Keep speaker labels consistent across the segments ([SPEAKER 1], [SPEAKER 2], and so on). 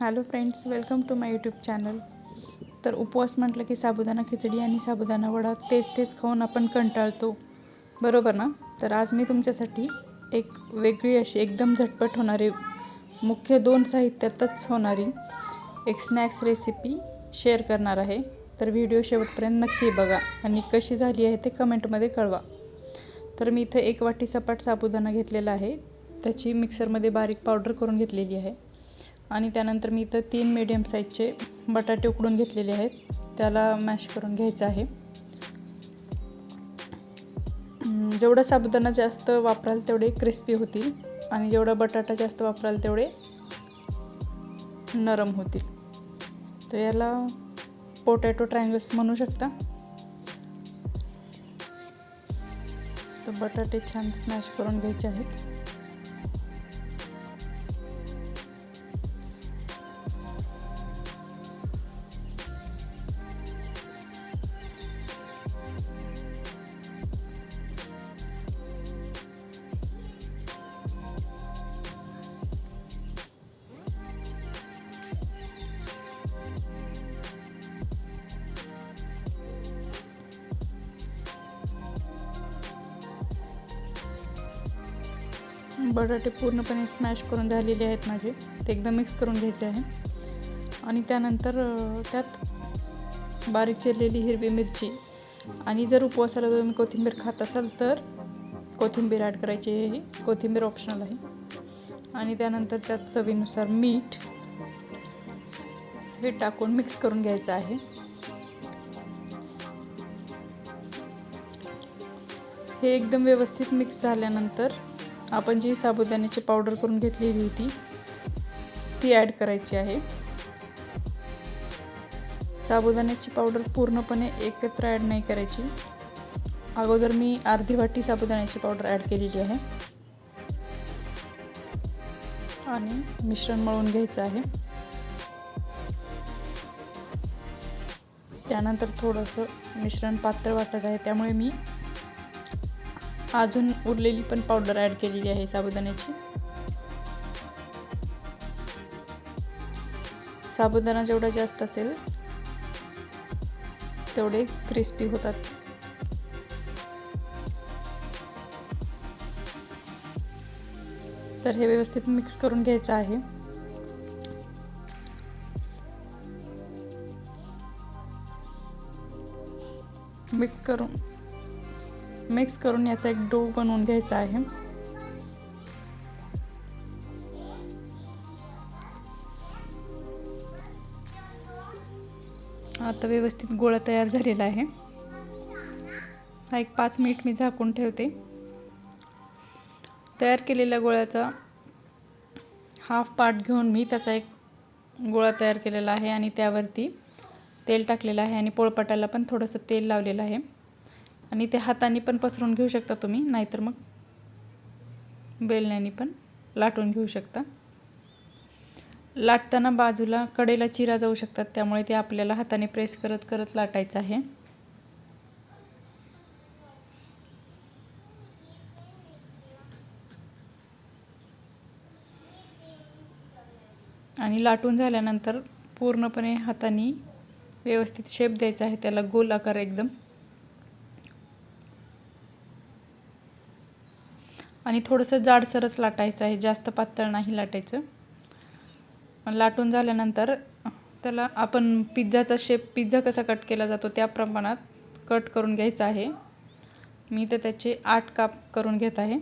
[SPEAKER 1] Hello friends welcome to my YouTube channel तर उपवास म्हटलं की साबुदाणा खिचडी आणि साबुदाणा वडा तेच तेच खाऊन आपण कंटाळतो. बरोबर ना? तर आज मी तुमच्यासाठी एक वेगळी अशी एकदम झटपट होणारी मुख्य दोन साहित्यातच होणारी एक स्नॅक्स रेसिपी शेअर करणार आहे. तर व्हिडिओ शेवटपर्यंत नक्की बघा आणि कशी झाली आहे ते कमेंटमध्ये कळवा. तर मी इथं एक वाटी सपाट साबुदाणा घेतलेला आहे. त्याची मिक्सरमध्ये बारीक पावडर करून घेतलेली आहे. आणि त्यानंतर मी इथं तीन मीडियम साईजचे बटाटे उकडून घेतलेले आहेत. त्याला मॅश करून घ्यायचं आहे. जेवढं जेवढा साबुदाणा जास्त वापराल तेवढे क्रिस्पी होतील आणि जेवढा बटाटा जास्त वापराल तेवढे नरम होतील. तर याला पोटॅटो ट्रँगल्स म्हणू शकता. तर बटाटे छान स्मॅश करून घ्यायचे आहेत. बटाटे पूर्णपणे स्मॅश करून झालेले आहेत माझे. ते एकदम मिक्स करून घ्यायचे आहे. आणि त्यानंतर त्यात बारीक चिरलेली हिरवी मिरची. आणि जर उपवासाला तुम्ही कोथिंबीर खात असाल तर कोथिंबीर ॲड करायची आहे. कोथिंबीर ऑप्शनल आहे. आणि त्यानंतर त्यात चवीनुसार मीठ हे टाकून मिक्स करून घ्यायचं आहे. हे एकदम व्यवस्थित मिक्स झाल्यानंतर आपण जी साबुदाण्याची पावडर करून घेतलेली होती ती ॲड करायची आहे. साबुदाण्याची पावडर पूर्णपणे एकत्र ॲड नाही करायची. अगोदर मी अर्धी वाटी साबुदाण्याची पावडर ॲड केलेली आहे. आणि मिश्रण मळून घ्यायचं आहे. त्यानंतर थोडंसं मिश्रण पातळ वाटत आहे त्यामुळे मी अजून उरलेली पण पावडर ॲड केलेली आहे साबुदाण्याची. साबुदाणा जेवढा जास्त असेल तेवढे क्रिस्पी होतात. तर हे व्यवस्थित मिक्स करून घ्यायचं आहे. मिक्स करून मिक्स करून याचा एक डो बनवून घ्यायचा आहे. आता व्यवस्थित गोळा तयार झालेला आहे. हा एक पाच मिनिट मी झाकून ठेवते. तयार केलेल्या गोळ्याचा हाफ पार्ट घेऊन मी त्याचा एक गोळा तयार केलेला आहे आणि त्यावरती तेल टाकलेलं आहे आणि पोळपाटाला पण थोडंसं तेल लावलेलं आहे. आणि ते हाताने पण पसरून घेऊ शकता तुम्ही नाहीतर मग बेलण्याने पण लाटून घेऊ शकता. लाटताना बाजूला कडेला चिरा जाऊ शकतात त्यामुळे ते आपल्याला हाताने प्रेस करत करत लाटायचं आहे. आणि लाटून झाल्यानंतर पूर्णपणे हाताने व्यवस्थित शेप द्यायचा आहे त्याला गोल आकार एकदम. आणि थोडंसं जाडसरच लाटायचं आहे जास्त पातळ नाही लाटायचं. लाटून झाल्यानंतर त्याला आपण पिझ्झाचा शेप पिझ्झा कसा कट केला जातो त्या प्रमाणात कट करून घ्यायचा आहे. मी तर त्याचे आठ काप करून घेत आहे.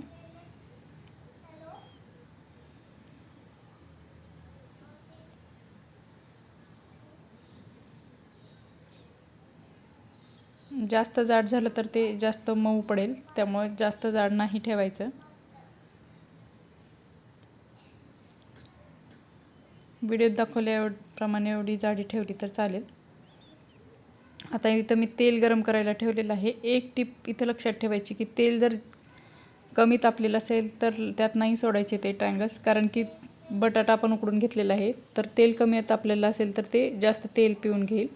[SPEAKER 1] जास्त जाड झालं तर ते जास्त मऊ पडेल त्यामुळे जास्त जाड नाही ठेवायचं. व्हिडिओत दाखवल्याप्रमाणे एवढी जाडी ठेवली तर चालेल. आता इथं मी तेल गरम करायला ठेवलेलं आहे. एक टीप इथं लक्षात ठेवायची की तेल जर कमी तापलेलं असेल तर त्यात नाही सोडायचे ते ट्रँगल्स कारण की बटाटा आपण उकडून घेतलेला आहे. तर तेल कमी तापलेलं असेल तर ते जास्त तेल पिऊन घेईल.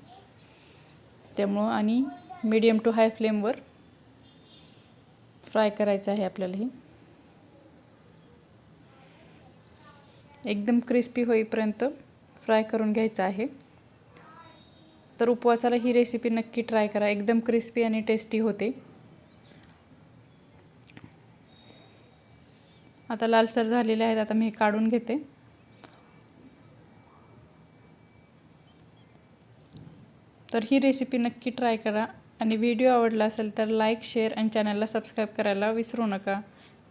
[SPEAKER 1] त्यामुळं आणि मीडियम टू हाय फ्लेमवर फ्राय करायचं आहे आपल्याला हे. एकदम क्रिस्पी होईपर्यंत फ्राय करून घ्यायचा आहे. तर उपवासाला ही रेसिपी नक्की ट्राय करा. एकदम क्रिस्पी आणि टेस्टी होते. आता लालसर झालेले आहेत. आता मी हे काढून घेते. तर ही रेसिपी नक्की ट्राय करा. आणि व्हिडिओ आवडला असेल तर लाईक शेअर आणि चॅनलला सबस्क्राईब करायला विसरू नका.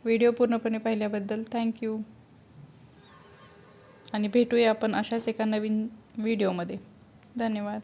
[SPEAKER 1] व्हिडिओ पूर्णपणे पाहिल्याबद्दल थँक्यू आणि भेटूया आपण अशाच एका नवीन व्हिडिओमध्ये. धन्यवाद.